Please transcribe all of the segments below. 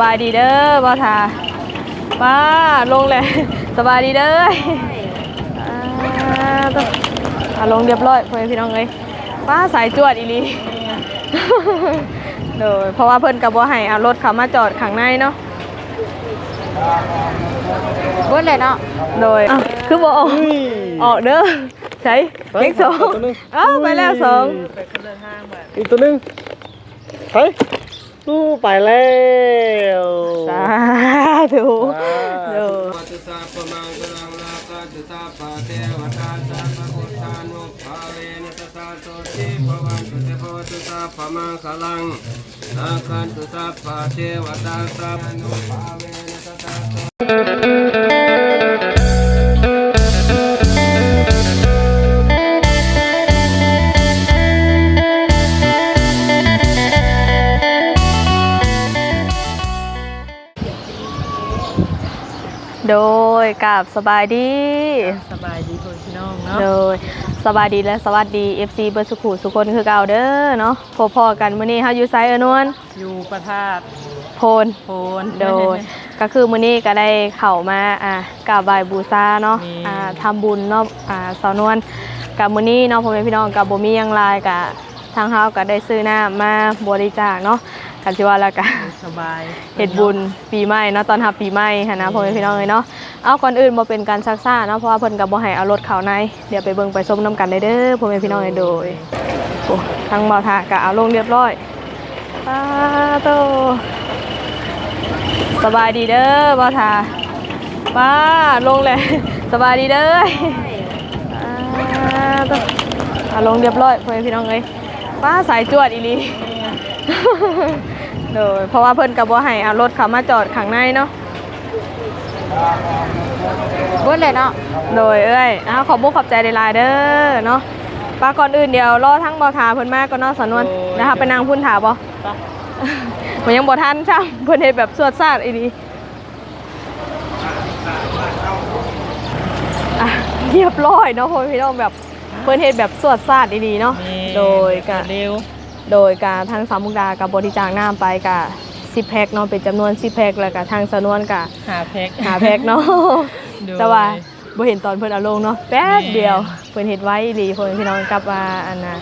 สบายดีเด้อบ่าวทาป้าลงเลยสบายดีเด้ออ่าต้องอ่าลงเรียบร้อยพ่อแม่พี่น้องเอ้ยป้าสายจวดอีหลีโดยเพราะว่าเพิ่นกับบ่ให้เอารถเขามาจอดข้างในเนาะเบิ้ลเลยเนาะโดยอ้าวคือบ่ออกออกเด้อใช่เลขสองอ้าวไปแล้วสองอีกตัวหนึงไป ตู้ไปแล้วสาธุโดยปัจจุสัพพมังคลังลาภจุสัพพะเทวตาสัพพะพุทธานุภาเวนะสสะโสติภวันตุเตภวตุสัพพมังคลังอาคันตุสัพพะเทวตาสัพพะนุภาเว ยกับสบายดีสบายดีพ่อพี่น้องเนาะโดยสบายดีและสวัสดี FC เบอร์สุขุสุคนคือเก่าเด้อเนาะพบพอกันมื้อนี้เฮาอยู่ไซเอนวลอยู่ประทาดโพนโพนโดยก็คือมื้อนี้ก็ได้เข้ามาอ่ากราบไหว้บูชาเนาะนี่อ่าทำบุญเนาะอ่าสาวนวลกับมื้อนี้เนาะพ่อแม่พี่น้องกับบ่มีหยังหลายก็ทางเฮาก็ได้ซื้อน้ามาบริจาคเนาะ กันสิว่าแล้วก็สบายเฮ็ดบุญปีใหม่เนาะตอนรับปีใหม่หันนะพ่อแม่พี่น้องเลยเนาะเอาก่อนอื่นบ่เป็นการซักซ่าเนาะเพราะว่าเพิ่นก็บ่ให้เอารถเข้าในเดี๋ยวไปเบิ่งไปชมนํกันได้เด้อพ่อแม่พี่น้องเลยโดยโอ้ทางเบาทาก็เอาลงเรียบร้อยป้าโตสบายดีเด้อเบาทาป้าลงเลยสบายดีเด้อป้าโตเอาลงเรียบร้อยพ่อแม่พี่น้องเลยป้าสายจวดอีหลี โดยเพราะว่าเพิ่นกับบ่ให้เอารถเขามาจอดข้างในเนาะเบิ้ลเลยเนาะโดยเอ้ยอ้าวขอบบุกขอบใจหลายๆเด้อเนาะป้าก่อนอื่นเดี๋ยวรอทั้งบ่ทาเพิ่นมาก็เนาะสำนวนนะคะไปนั่งพุ่นถาบ่มันยังบ่ทันจ้ะเพิ่นเฮ็ดแบบสวดซาดอีดีอะเรียบร้อยเนาะพ่อพี่น้องแบบเพิ่นเฮ็ดแบบสวดซาดอีดีเนาะนี่โดยกะเร็ว โดยการทางสามมุกดากับบริจาคน้ำไปกับสิบแพ็กเนาะเป็นจำนวนสิบแพ็กแล้วก็ทางสนวนกับหาแพ็คหาแพ็กเนาะโดย แต่ว่าบ่เห็นตอนเพิ่นเอาลงเนาะแป๊บแม่เดียวเพิ่นเฮ็ดไว้ดีเพิ่นพี่น้องกลับว่าอันน่ะ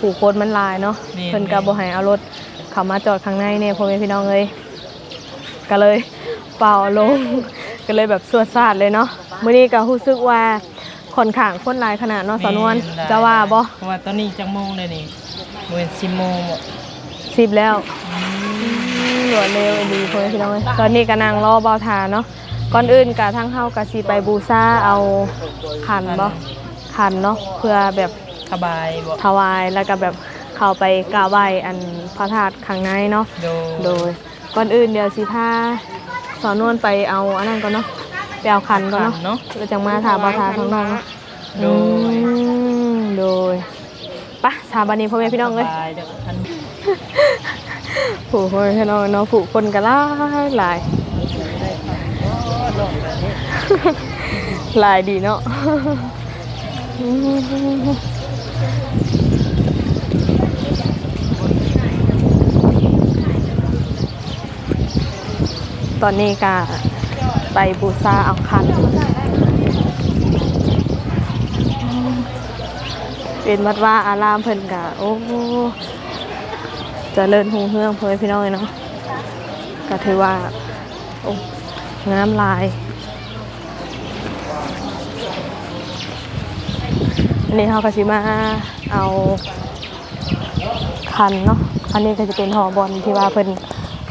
ผู้คนมันหลายเนาะนี่ เพิ่นก็บ่ให้เอารถเข้ามาจอดข้างในเนี่ยพ่อแม่พี่น้องเอ้ยก็เลยเป่าเอาลง ก็เลยแบบสวดสาดเลยเนาะมื้อนี้ก็รู้สึกว่าค่อนข้างคนหลายขนาดเนาะสนวนจะว่าบ่เพราะว่าตอนนี้จังโมงเลยนี่ เว้นสิโมงหมดสิบแล้วรวดเร็วดีพ่อแม่พี่น้องเอ้ยตอนนี้ก็นั่งรอเบาทาเนาะก่อนอื่นกะทั้งเฮากะสิไปบูชาเอาขันบ่ขันเนาะเพื่อแบบสบายบ่ถวายแล้วก็แบบเข้าไปกราบไหว้อันพระธาตุข้างในเนาะโดยโดยก่อนอื่นเดี๋ยวสิพาสอนนวลไปเอาอันนั้นก่อนเนาะไปเอาขันก่อนเนาะเนาะแล้วจังมาถามเบาทาข้างนอกเนาะโดอืยมโดยไปะสถาบันนี้พ่อแม่พี่น้องสเอ้ยบายเดี๋ยวทันผู้คนพี่น้องเนาะผู้คนก็หลายหลายหลายดีเนาะตอนนี้ก็ไปบูชาเอาคัน เป็นวัดว่าอารามเพิ่นกะโอ้จะเลิญหงเฮืองเพื่อพี่น้องเลยเนาะก็ถือว่าโอ้งามลายอันนี้เขาก็สิมาเอาคันเนาะอันนี้ก็จะเป็นหอบอลที่ว่าเพิ่น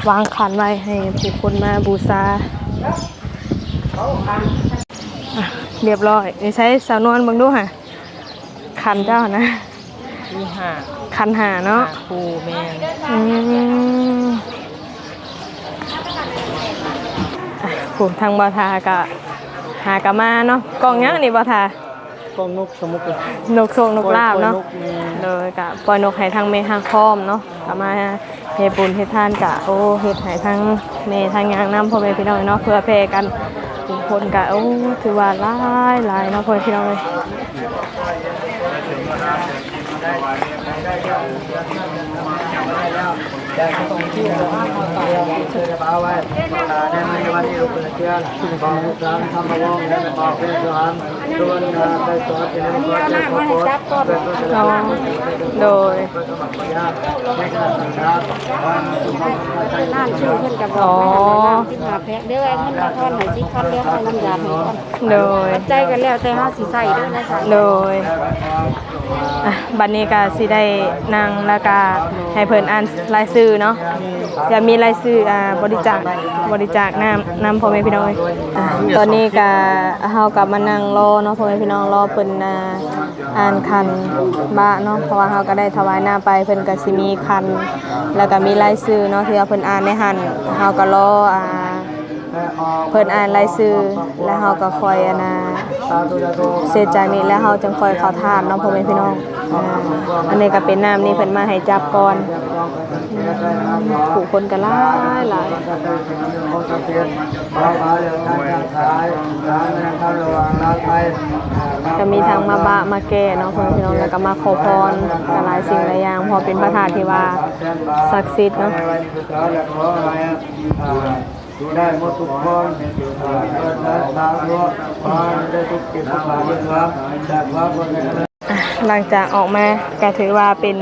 วางคันไว้ให้ผู้คนมาบูชาเรียบร้อยนี่ใช้สาวนวลบิ่งดูค่ะ คันเจ้านะ มีหาคันหาเนาะหาปูแม่นอืมอะผู้ทางบาทากะหากะมาเนาะกล่องยังนี่บาทากล้องนกสมุกเลยนกโชงนกลาบเนาะ ปล่อยนกนี่เลยกะปล่อยนกให้ทางเมทางคอมเนาะกะมาเฮ็ดบุญเฮ็ดทานกะโอ้เฮ็ดให้ทางเมทางยางน้ำพ่อแม่พี่น้องเนาะเพื่อแผ่กันทุกคนกะโอ้ถือว่าหลายหลายเนาะพ่อแม่พี่น้องเลย ส่งที่ร้านข้าวเตียวเชิญจะเอาไว้ในวันวันนี้เราเปิดเที่ยงของร้านทำมาวงและบอกเป็นสถานโดนไปสอนเป็นสอนเป็นคนโพสเป็นตัวอ๋อโดยเป็นสมัครยากในขณะนี้ครับวันสุขภาพร้าชื่อเพิ่นกับบอกว่าร้านที่หาแพะเด้อไอ้เงินละครให้สิคันเด้อให้น้ำยาให้ก่อนโดยใจกันแล้วแต่เฮาสิใส่ด้อนะจ๊ะโดยอะบัดนี้ก็สิได้นั่งแล้วก็ให้เพิ่นอ่านรายชื่อเนาะจะมีรายชื่ออ่าบริจาคบริจาคน้ำน้ำพ่อแม่พี่น้องเอ้ยอะตอนนี้ก็เฮากับมานั่งรอเนาะพ่อแม่พี่น้องรอเพิ่นอ่าอ่านคันบะเนาะเพราะว่าเฮาก็ได้ถวายหน้าไปเพิ่นก็สิมีคัน แล้วก็มีรายชื่อเนาะที่ว่าเพิ่นอ่านในหันเฮาก็รออ่า เพิ่นอ่านรายชื่อแล้วเฮาก็คอยอันนะเสร็จจากนี้แล้วเฮาจึงคอยเข้าทานเนาะพ่อแม่พี่น้องอันนี้ก็เป็นน้ำนี่เพิ่นมาให้จับก่อนผู้คนก็หลายหลายก็มีทั้งมาบะมาแก่เนาะพ่อแม่พี่น้องแล้วก็มาขอพรก็หลายสิ่งหลายอย่างพอเป็นพระธาตุที่ว่าศักดิ์สิทธิ์เนาะ ได้หมดทุกคนอ่าเกิดได้ตามรู้มาได้ทุกกิจทุกอย่างครับจากว่าคนในคณะอะหลังจากออกมาก็ถือว่าเป็น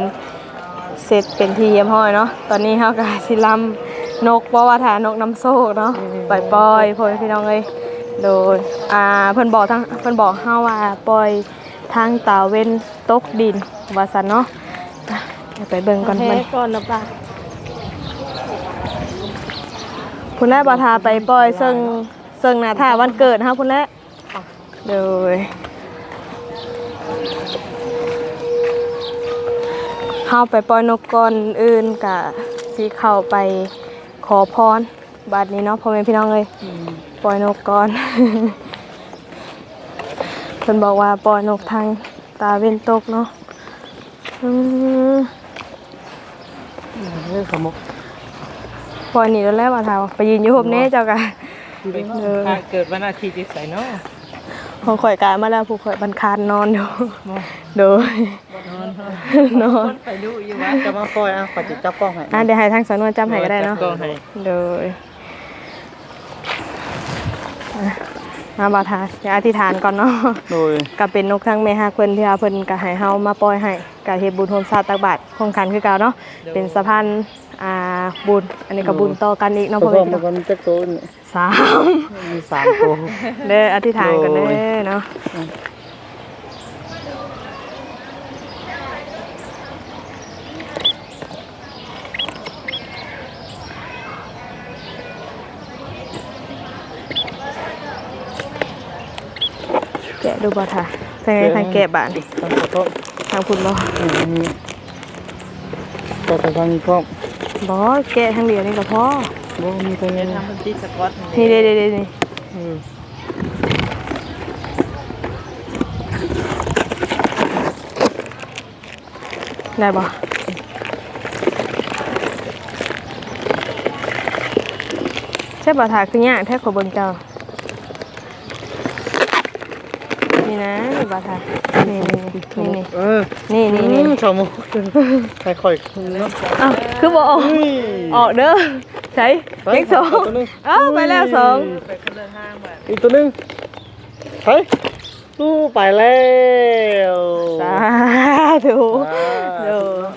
เสร็จเป็นทีเยี่ยมห้อยเนาะ ตอนนี้เฮาก็สิลำนกเพราะว่าฐานนกน้ำโซกเนาะปล่อยปล่อยๆพ่อแม่พี่น้องเอ้ยโดยอ่าเพิ่นบอกทั้งเพิ่นบอกเฮาว่าปล่อยทางตาเว้นตกดินว่าซั่นเนาะอะเดี๋ยวไปเบิ่งก่อนแพ้มันก่อนนะป้า พุ่นแรกบ่ทาไปปล่อยซึ่งซึ่งนาท่าวันเกิดฮาพุ่นแรกโดยเข้าไปปล่อยนกก่อนอื่นกะสิเข้าไปขอพรบัดนี้เนาะพ่อแม่พี่น้องเลยปล่อยนกก่อนเพิ่นบอกว่าปล่อยนกทางตาเว้นตกเนาะอืมเรื่องสมุก ปล่อยหนีแล้วแล้วว่าทาไปยืนอยู่หบแน่เจ้ากะเออถ้าเกิดวันอาทิตย์ที่ใส่เนาะของข่อยกายมาแล้วผู้ข่อยบันคานนอนอยู่โดยนอนไปดูอยู่ว่าจะมาปล่อยอะขอจิตจับกล้องให้อะเดี๋ยวให้ทางสำนวนจำให้ก็ได้เนาะก็ให้โดยอะ มาบาทาอย่าอธิษฐานก่อนเนาะโดยก็เป็นนกทั้งแม่ฮักเพิ่นที่ว่าเพิ่นก็ให้เฮามาปล่อยให้ก็เฮ็ดบุญโฮมซาตักบาตรคงคันคือเก่าเนาะเป็นสะพานอ่าบุญอันนี้ก็บุญต่อกันอีกเนาะผพ่อสแม่มพี่น้องกันจักตัวนี่สามมีสามตัวเด้ออธิษฐานกันเด้โอ้อเนาะ ดูบ่ท่าเป็นไงทางแกะบานทางขอโทษทางคุณบ่อืมก็ไปทางนี้พร้อมบ่แกะทางเดียวนี่ก็พอบ่มีทางนี้ทำเป็นที่สกอตนี่เด้ๆๆนี่อืมได้บ่ใช่บ่ท่าคือยากแท้ขอเบิ่งเจ้า นี่ นะนี่บ่ท่านี่นี่นี่เออนี่นี่นี่อืนี่มสมุกค่อยๆเนาะอ้าวคือบ่ออกออกเด้อใช่เลขสองอ้าวไปแล้วสองไปคนละทางแบบอีกตัวหนึงไปตู้ไปแล้วสาธุโด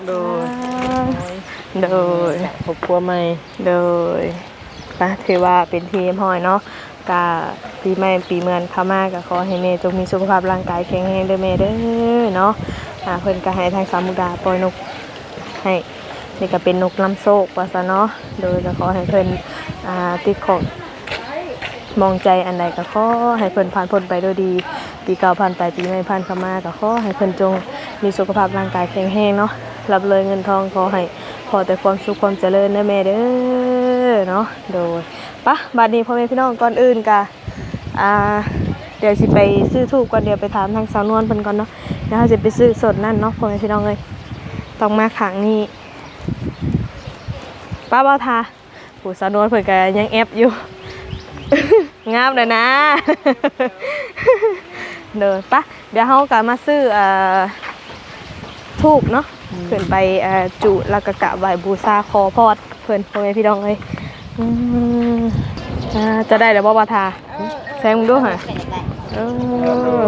โดยโดยครอบครัวใหม่โดยปะถือว่าเป็นทีมหอยเนาะกา ปีใหม่ปีเมือนเข้ามาก็ขอให้เมย์จงมีสุขภาพร่างกายแข็งแรงเด้อเมย์เด้อเนาะอ่าเพิ่นก็ให้ทางสามุดาปล่อยนกให้นี่ก็เป็นนกลำโซกว่าซะเนาะโดยก็ขอให้เพิ่นอ่าติดของมองใจอันใดก็ขอให้เพิ่นผ่านพ้นไปด้วยดีปีเก่าผ่านไปปีใหม่ผ่านเข้ามาก็ขอให้เพิ่นจงมีสุขภาพร่างกายแข็งแรงเนาะรับเลยเงินทองขอให้พอแต่ความสุขความเจริญเด้อแม่เด้อเนาะโดยปะบัดนี้พ่อแม่พี่น้องก่อนอื่นกะ อ่าเดี๋ยวสิไปซื้อทูบก่อนเดี๋ยวไปถามทางสาวนวลเพิ่นก่อนเนาะเดี๋ยวเราจะไปซื้อสดนั่นเนาะพ่อแม่พี่น้องเลยต้องมาขังนี่ป้าบ่าวทาผู้สาวนวลเพิ่นก็ยังแอบอยู่ งามเลยนะเดินปะเดี๋ยวเขากลับมาซื้ออ่อทูบเนาะขึ้นไปอ่อจุแล้วก็กะไหว้บูชาขอพรเพิ่นพ่อแม่พี่น้องเลยอ่าจะได้แล้วบ่บ่ทา แซงมึงดูหะเออ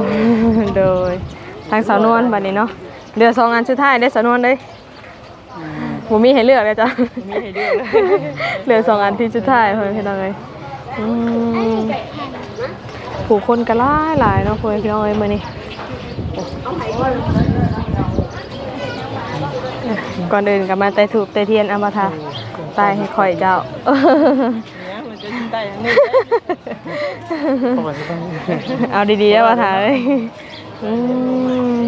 โดยทางสาวนวลบัดนี้เนาะเหลือสองอันสุดท้ายได้อสาวนวลเด้ยบ่มีให้เลือกเลยจ้ะมีให้เลือกเลยเหลือสองอันที่สุดท้ายพ่อแม่พี่น้องเลยอืมผู้คนก็หลายหลายเนาะพ่อแม่พี่น้องเอ้ยมื้อนี้ก่อนอื่นก็มาไต่ถูกไต่เทียนเอามาทาตายให้ข่อยเจ้าเนี่ยมันจะได้ทั้งนี้ เอาดีๆแล้วมาทาเลยอืม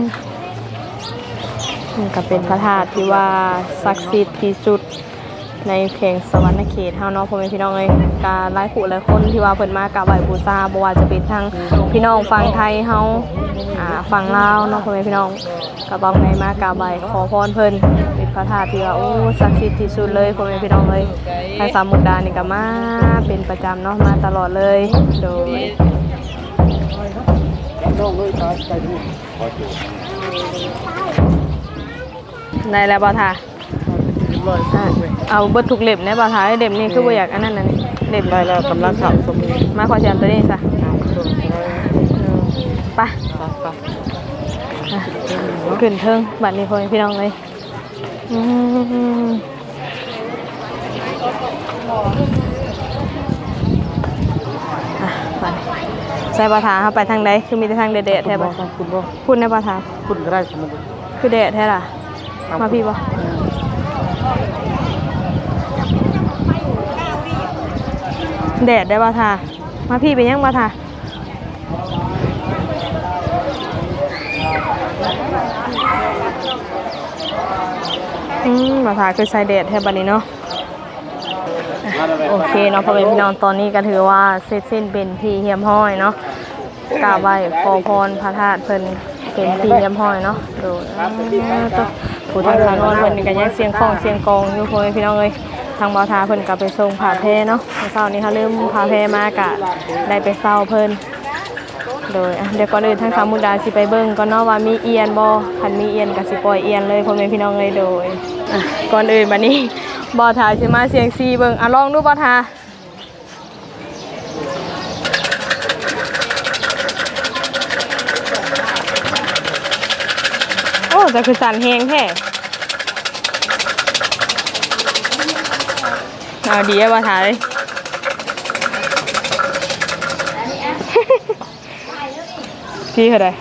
นี่ก็เป็นพระธาตุที่ว่าศักดิ์สิทธิ์ที่สุดในเขงสวรรค์เขตเฮาเนาะพ่อแม่พี่น้องเอ้ยการหลายผู้หลายคนที่ว่าเพิ่นมากราบไหว้บูชาบ่ว่าจะเป็นทางพี่น้องฝั่งไทยเฮาอ่าฝั่งลาวเนาะพ่อแม่พี่น้องก็ต้องได้มากราบไหว้ขอพรเพิ่นเป็น พระธาตุที่ว่าโอ้ศักดิ์สิทธิ์ที่สุดเลยพ่อแม่พี่น้องเอ้ยทางสามมุกดานี่ก็มาเป็นประจำเนาะมาตลอดเลยโดยน้องเลยตาใจดีได้แล้วบ่ท่าร้อยอะเอาเบิดทุกเล่มแน่บ่ท่าไอ้เล่มนี้คือบ่อยากอันนั้นน่ะนี่เล่มได้แล้วกำลังขับสมนี้มาขอเสียมตัวนี้ซะอืมไปขึ้นเทิงบัตรนี้พ่อแม่พี่น้องเลยอืมอะบัตร ใส่ปลาถาเข้าไปทางใดคือมีแต่ทางเด็ดๆแท้บ่คุณบ่พูดในปลาถาคุณก็ได้สมมติคือเด็ดแท้ล่ะ มาพี่บ่แดดได้ปลาถามาพี่ไปยังปลาถา อืมปลาถาคือใส่แดดแท้บัดนี้เนาะโอเคเนาะพ่อแม่พี่น้องตอนนี้ก็ถือว่าเสร็จสิ้นเป็นที่เฮียมห้อยเนาะกราบไหว้ขอพรพระธาตุเพิ่นเป็นที่เฮียมห้อยเนาะดยอ่าต้องผู้ทางสานวนเพิ่นก็ยังเสียงของเสียงกองอยู่พ่อแม่พี่น้องเอ้ยทางบ่าวทาเพิ่นก็ไปส่งผ่าแพเนาะเมื่อเช้านี้เขาลืมผ่าแพมากะได้ไปเศร้าเพิ่น โดยอะเดี๋ยวก่อนอื่นทางสามมุกดาสิไปเบิ่งก่อนเนาะว่ามีเอียนบ่คันมีเอียนก็สิปล่อยเอียนเลยพ่อแม่พี่น้องเอ้ยโดยอะก่อนอื่นบัดนี้บ่ทาสิมาเสียงซีเบิ่งอะลองดูบ่ทาโอ้แต่คือสั่นแฮงแท้เอาดีอะบ่ทาเลย พี่เขาได้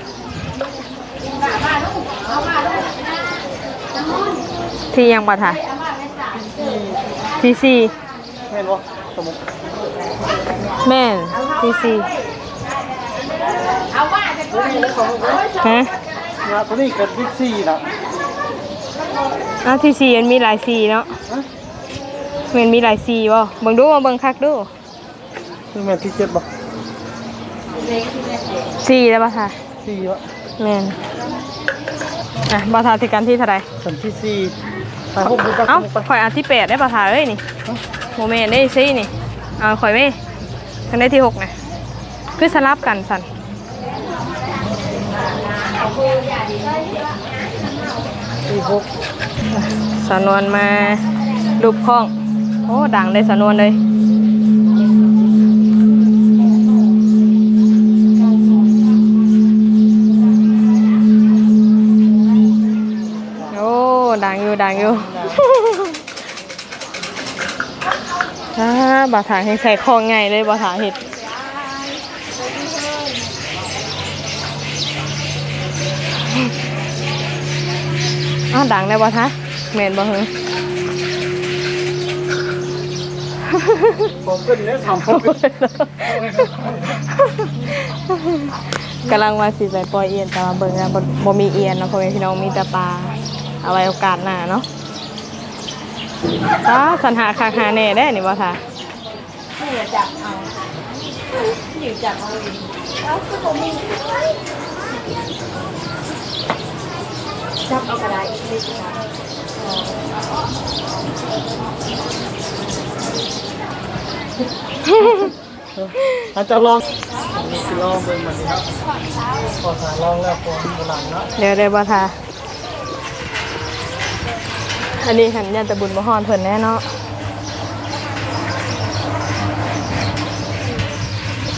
ที่ยังบ่ทาทีซีแม่นบ่สมมุติแม่นทีซีฮะงานตัวนี้เกิดบิ๊กซี่นะอ้าวทีซีมันมีหลายซีเนาะมันมีหลายซีบ่เบิ่งดูมาเบิ่งคักดูคือแม่ที่เจ็ดบ่ ซีได้ป่ะค่ะซี่วะแม่นอะบ่ทาที่กันที่เท่าไหร่สันที่สี่ไปหกบุญตักเอ้าสมุกไปข่อยอันที่แปดได้ป่ะทาเอ้ยนี่โมเมนได้ซีนี่เอาข่อยไม่ทันได้ที่หกนะคือสลับกันสันสี่หกสานวนมารูปข้อง โอ้ดังเลยสานวนเลย อยู่ดังอยู่อ่าบาถาให้ใส่คองไงเลยบาถาเห็ดอ้าวดังได้บ่ทะแม่นบ่เหรอผมขึ้นเนี่ยสามหกกำลังว่าสิไปปล่อยเอียนแต่ว่าเบิ่งแล้วบ่บ่มีเอียนเนาะพ่อแม่พี่น้องมีแต่ปลา เอาไว้โอกาสหน้าเนาะจ้าสัญหาคาคาแน่ได้นี่บ่ทะจับเอากระไดอาจจะลองนี่คือลองเป็นมันนี้ครับพอสาลองแล้วพอโบราณเนาะเดี๋ยวเดี๋ยวบ่ทะ อันนี้หันยันตะบุญบ่ฮอนเพิ่นแน่เนาะ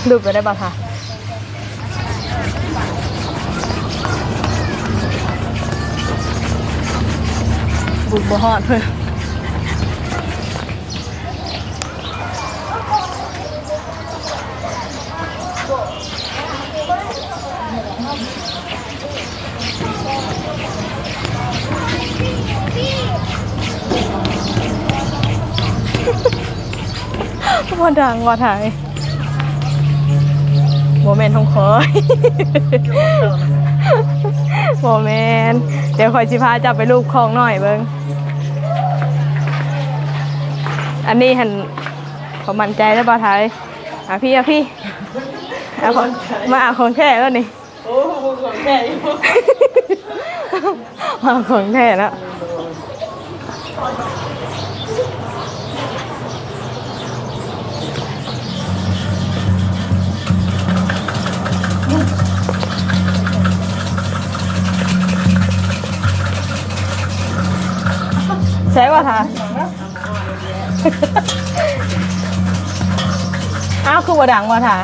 ดูไปได้ป่ะคะบุญบ่ฮอนเพิ่น บ่ดังว่าถ่ายโมเมนต์ของคอยโมเมนต์เดี๋ยวคอยสิพาจับไปรูปคลองหน่อยเบิ้งอันนี้หันขอมั่นใจแล้วบ่าไทยอะพี่อะพี่เอาของมาเอาของแท้แล้วนี่โอ้ของแก่อยู่มาเอาของแท้แล้ว ใช่ป่ะคะอ้าวคือว่าดังว่ะท่า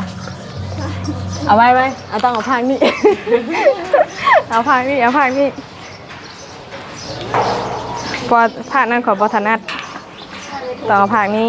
เอาไว้ไหมเอาต้องเอาพางนี่ เอาพางนี่เอาพางนี่พอพางนั่นขอบอถนัดต้องเอาพางนี้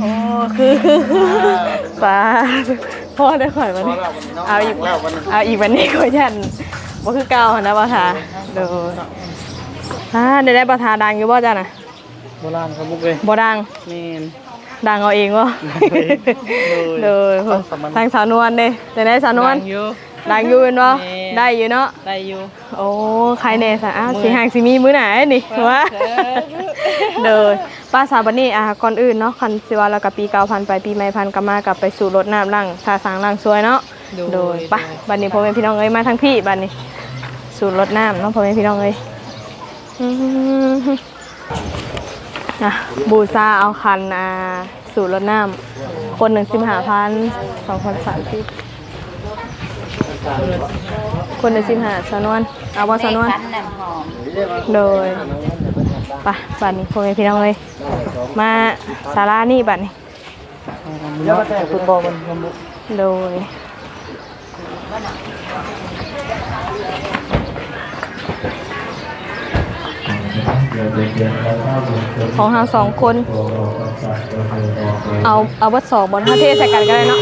โอ้คือคือคือฟ้าพ่อได้ข่อยมานี่เอาอีกเอาอีกวันนี้ก็ยันบ่คือเก่าหั่นนะบ่ทาโดยอ่าได้ได้บ่ทาดังอยู่บ่จ้ะน่ะโบราณเขาบุกเลยบ่ดังเมน ดังเอาเองวะโดยโดยเอาสมันทางสาวนวลเด้แต่ได้สาวนวลดังอยู่ดังอยู่เป็นวะแม่ได้อยู่เนาะได้อยู่โอ้ใครเน่สะอ้าวสีหางสีมีมื้อไหนนี่วะเดยป้าสาวบันนี่อะก่อนอื่นเนาะคันสิว่าแล้วกับปีเก่าพันไปปีใหม่พันก็มากลับไปสู่รถน้ำล่างสาสางล่างสวยเนาะโดยโดยปะบัดนี้พ่อแม่พี่น้องเอ้ยมาทั้งพี่บัดนี้สู่รถน้ำเนาะพ่อแม่พี่น้องเอ้ย อื้อหืออะบูซาเอาคันอาสู่รถน้ำคนหนึ่งสิบห้าพันสองคนสามสิบคนหนึ่งสิบห้าสานวนเอาว่าสานวนโดยไปะบัดนี้พ่อแม่พี่น้องเลย มาศาลานี่บัดนี้ยวมาแต่ฟุตบอมันมันบุกโดย ของเราสองคน เอาเอาวัดสองบนพระเทศใส่กันก็ได้เนาะ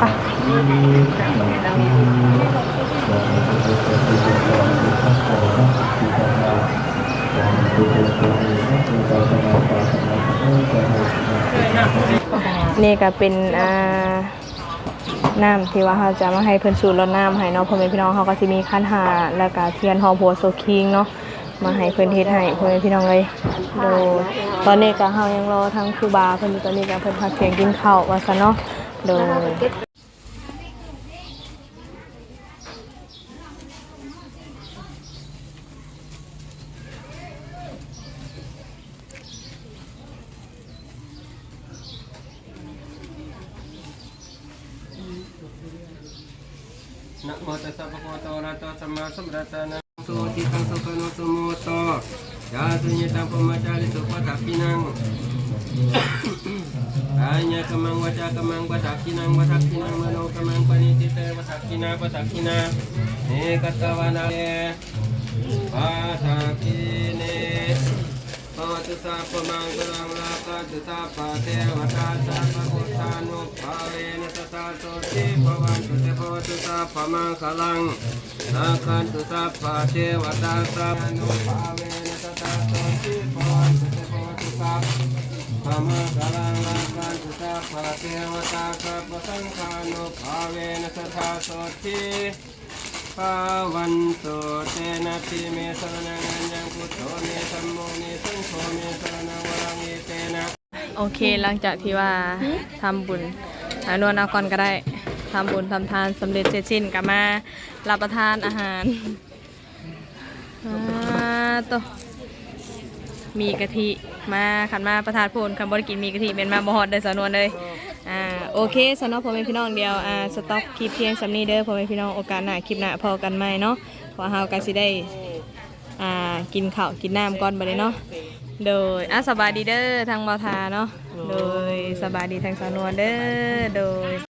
ไปนี่ก็เป็นอ่า น้ำที่ว่าเขาจะมาให้เพิ่นสูตรรดน้ำให้เนาะพ่อแม่พี่น้องเขาก็สิมีขั้นหาแล้วก็เทียนหอมหัวโซคิงเนาะมาให้เพิ่นเฮ็ดให้พ่อแม่พี่น้องเลยโดยตอนนี้ก็เฮายังรอทั้งครูบาเพิ่นอยู่ตอนนี้ก็เพิ่นพักเที่ยงกินข้าวว่าซะเนาะโดย นะโมตัสสะภะคะวะโตอะระหะโตสัมมาสัมพุทธัสสะนะโมทิตังสุขโนสุโมโตยาสุญญตังปมาจาริสุปะทัพพินังกายะก มังวาจากมังปะทัพพินังปะทัพพินังมโนกมังปณิติเตปะทัพพินาปะทัพพินาเนกัตตวานาเนปะทัพพิเนปะตุสัพมังกลังลาภะตุสัพพะเทวตาสัพพะพุทธานุภาเวนะสสสะโสติภวันตุเตภวตุสัพมังคลังนาคันตุสัพพะเทวตาสัพพะนุภาเวนะสสสะโสติภวันตุเตภวตุสัพพะมังคลัง นาคันตุสัพพะเทวตาสัพพสังฆานุภาเวนะสสสะโสติภาวันโตเตนะติเมสรนังอัญญังพุทโธเมธัมโมเมสังโฆเมสรนังวรังเอเตนะโอเคหลังจากที่ว่าทำบุญอานวลเอาก่อนก็ได้ทำบุญทำทานสำเร็จเสร็จสิ้นกลับมารับประทานอาหารอ่าตัว มีกะทิมาขันมาประทานพูนคำบริกินมีกะทิเป็นมาบฮอดได้สาวนวลเลยอ่าโอเคสำหรับพ่อแม่พี่น้องเดียวอ่าสต็อกคลิปเพียงสำนี้เด้อพ่อแม่พี่น้องโอกาสหน้าคลิปหน้าพอกันไหมเนาะเพอเฮาก็สิได้อ่ากินข้าวกินน้ำก่อนบัดนี้เนาะโดยอะสบายดีเด้อทางบอทาเนาะโดยสบายดีทางสาวนวลเด้อโดย